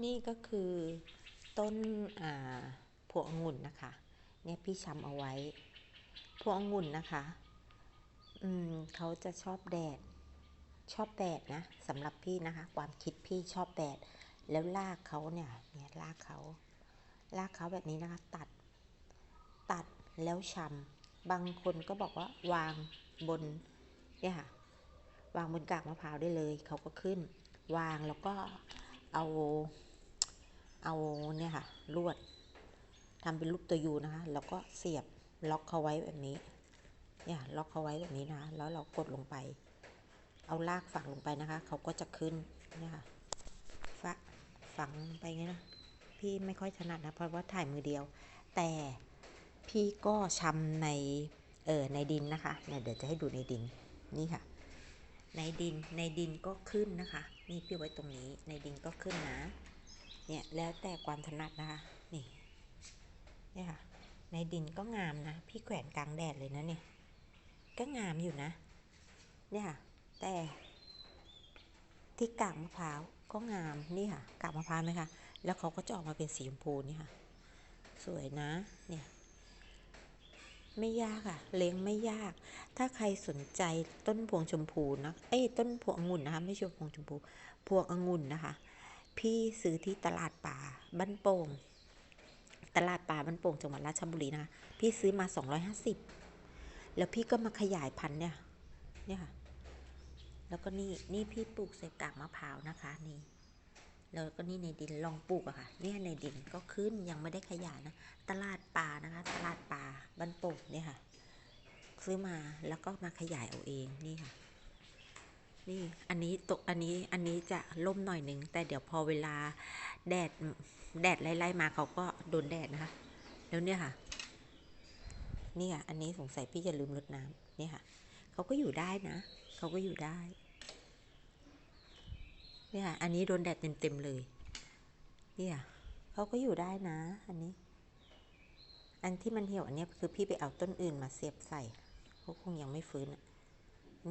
นี่ก็คือต้นพวงองุ่นนะคะ เนี่ยพี่ชำเอาไว้ พวงองุ่นนะคะ อืมเขาจะชอบแดด ชอบแดดนะสำหรับพี่นะคะ ความคิดพี่ชอบแดด แล้วลากเขาเนี่ย เนี่ยลากเขา ลากเขาแบบนี้นะคะ ตัด ตัดแล้วชำบางคนก็บอกว่าวางบน เนี่ยค่ะ วางบนกากมะพร้าวได้เลย เขาก็ขึ้น วางแล้วก็ เอาเอาเนี่ยค่ะลวดทำเป็นรูปตัวยูนะคะ แล้วก็เสียบล็อกเขาไว้แบบนี้ เนี่ยล็อกเขาไว้แบบนี้นะคะ แล้วเรากดลงไป เอาลากฝังลงไปนะคะ เขาก็จะขึ้น เนี่ยค่ะฝัฝังไปไงนะ พี่ไม่ค่อยถนัดนะ เพราะว่าถ่ายมือเดียว แต่พี่ก็ชำใน เออในดินนะคะ เนี่ยเดี๋ยวจะให้ดูในดิน นี่ค่ะ ในดินในดินก็ขึ้นนะคะ นี่พี่ไว้ตรงนี้ในดินก็ขึ้นนะ เนี่ยแล้วแต่ความถนัดนะคะ นี่เนี่ยค่ะ ในดินก็งามนะ พี่แขวนกลางแดดเลยนะเนี่ย ก็งามอยู่นะ เนี่ยค่ะ แต่ที่กากมะพร้าวก็งามนี่ค่ะกากมะพร้าวไหมคะ แล้วเขาก็จะออกมาเป็นสีชมพูนี่ค่ะ สวยนะ เนี่ย ไม่ยากค่ะ เลี้ยงไม่ยาก ถ้าใครสนใจต้นพวงชมพูนะ เอ้ยต้นพวงองุ่นนะคะไม่ใช่พวงชมพู พวงองุ่นนะคะ พี่ซื้อที่ตลาดป่าบ้านโป่ง ตลาดป่าบ้านโป่งจังหวัดราชบุรีนะคะ พี่ซื้อมา 250 แล้วพี่ก็มาขยายพันธุ์เนี่ย เนี่ยค่ะ แล้วก็นี่นี่พี่ปลูกใส่กากมะพร้าวนะคะนี่แล้วก็นี่ในดินลองปลูกอะค่ะ เนี่ยในดินก็ขึ้นยังไม่ได้ขยายนะ ตลาดป่านะคะ ตลาดป่า บ้านโป่งเนี่ยค่ะ ซื้อมาแล้วก็มาขยายเอาเองนี่ค่ะ นี่อันนี้ตกอันนี้อันนี้จะล่มหน่อยหนึ่งแต่เดี๋ยวพอเวลาแดดแดดไล่ๆมาเขาก็โดนแดดนะคะแล้วเนี่ยค่ะนี่ค่ะ อันนี้สงสัยพี่จะลืมรดน้ำนี่ค่ะ เขาก็อยู่ได้นะ เขาก็อยู่ได้เนี่ยอันนี้โดนแดดเต็มๆเลยเนี่ยเขาก็อยู่ได้นะ อันนี้ อันที่มันเหี่ยวอันนี้คือพี่ไปเอาต้นอื่นมาเสียบใส่เขาคงยังไม่ฟื้น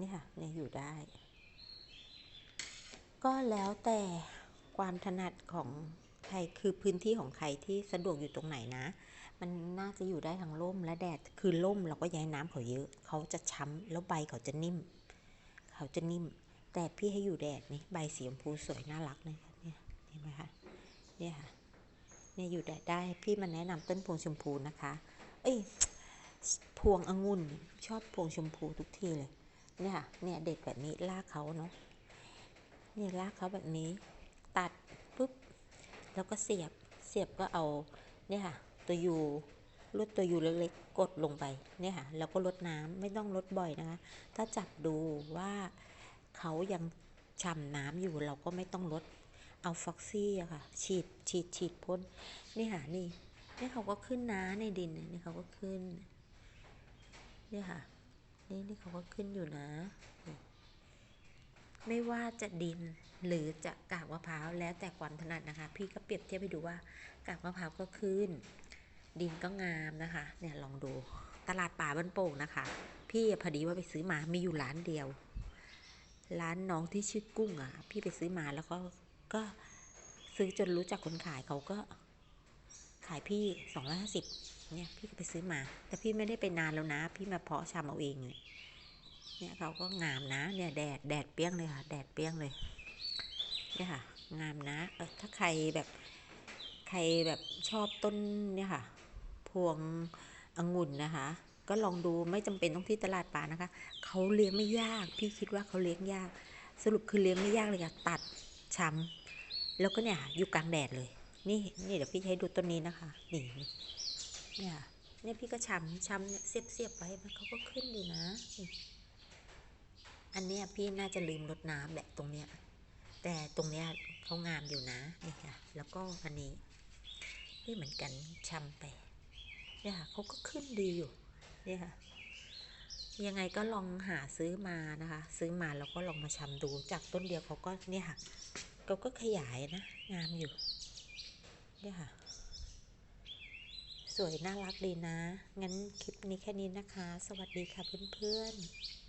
นี่ค่ะเนี่ยอยู่ได้ ก็แล้วแต่ความถนัดของใครคือพื้นที่ของใครที่สะดวกอยู่ตรงไหนนะ มันน่าจะอยู่ได้ทั้งร่มและแดดคือร่มเราก็ย้ายน้ำเขาเยอะ เขาจะช้ำแล้วใบเขาจะนิ่ม เขาจะนิ่ม แต่พี่ให้อยู่แดดนี่ใบสีชมพูสวยน่ารักเลยเนี่ยเห็นไหมคะเนี่ยค่ะ เนี่ยอยู่แดดได้ พี่มาแนะนำต้นพวงชมพูนะคะ เอ้ยพวงองุ่นชอบพวงชมพูทุกทีเลย เนี่ยค่ะเนี่ยเด็ดแบบนี้ลากเขาเนาะนี่ลากเขาแบบนี้ ตัดปุ๊บแล้วก็เสียบเสียบก็เอาเนี่ยค่ะตัวยูลดตัวยูเล็กๆ กดลงไปเนี่ยค่ะแล้วก็ลดน้ำไม่ต้องลดบ่อยนะคะ ถ้าจับดูว่าเขายังฉ่ำน้ำอยู่เราก็ไม่ต้องลด เอาฟ็อกซี่อะค่ะ ฉีดฉีดฉีดพ่นนี่ค่ะนี่นี่เขาก็ขึ้นน้าในดินนี่เขาก็ขึ้นนี่ค่ะนี่นี่เขาก็ขึ้นอยู่นะไม่ว่าจะดินหรือจะกากมะพร้าวแล้วแต่ความถนัดนะคะ พี่ก็เปรียบเทียบให้ดูว่ากากมะพร้าวก็ขึ้น ดินก็งามนะคะ เนี่ยลองดูตลาดป่าบ้านโป่งนะคะ พี่พอดีว่าไปซื้อมามีอยู่ร้านเดียว ร้านน้องที่ชื่อกุ้งอะ พี่ไปซื้อมาแล้วก็ ก็ซื้อจนรู้จักคนขายเขาก็ ขายพี่สองร้อยห้าสิบเนี่ยพี่ก็ไปซื้อมา แต่พี่ไม่ได้ไปนานแล้วนะ พี่มาเพาะชำเอาเองเลยเนี่ยเขาก็งามนะเนี่ยแดดแดดเปี้ยงเลยค่ะแดดเปี้ยงเลยเนี่ยค่ะ งามนะเออถ้าใครแบบใครแบบชอบต้นเนี่ยค่ะ พวงองุ่นนะคะ ก็ลองดูไม่จำเป็นต้องที่ตลาดป่านะคะเขาเลี้ยงไม่ยาก พี่คิดว่าเขาเลี้ยงยาก สรุปคือเลี้ยงไม่ยากเลยค่ะตัดช้ำ แล้วก็เนี่ยอยู่กลางแดดเลย นี่นี่เดี๋ยวพี่ให้ดูต้นนี้นะคะ นี่เนี่ยเนี่ยพี่ก็ช้ำช้ำเนี่ยเสียบเสียบไปมันเขาก็ขึ้นอยู่นะ อันเนี้ยพี่น่าจะลืมรดน้ำแหละตรงเนี้ย แต่ตรงเนี้ยเขางามอยู่นะนี่ค่ะ แล้วก็อันนี้นี่เหมือนกันช้ำไปเนี่ยค่ะเขาก็ขึ้นดีอยู่เนี่ยค่ะ ยังไงก็ลองหาซื้อมานะคะ ซื้อมาแล้วก็ลองมาชำดูจากต้นเดียวเขาก็เนี่ยค่ะ เขาก็ขยายนะ งามอยู่เนี่ยค่ะ สวยน่ารักดีนะ งั้นคลิปนี้แค่นี้นะคะ สวัสดีค่ะเพื่อนๆ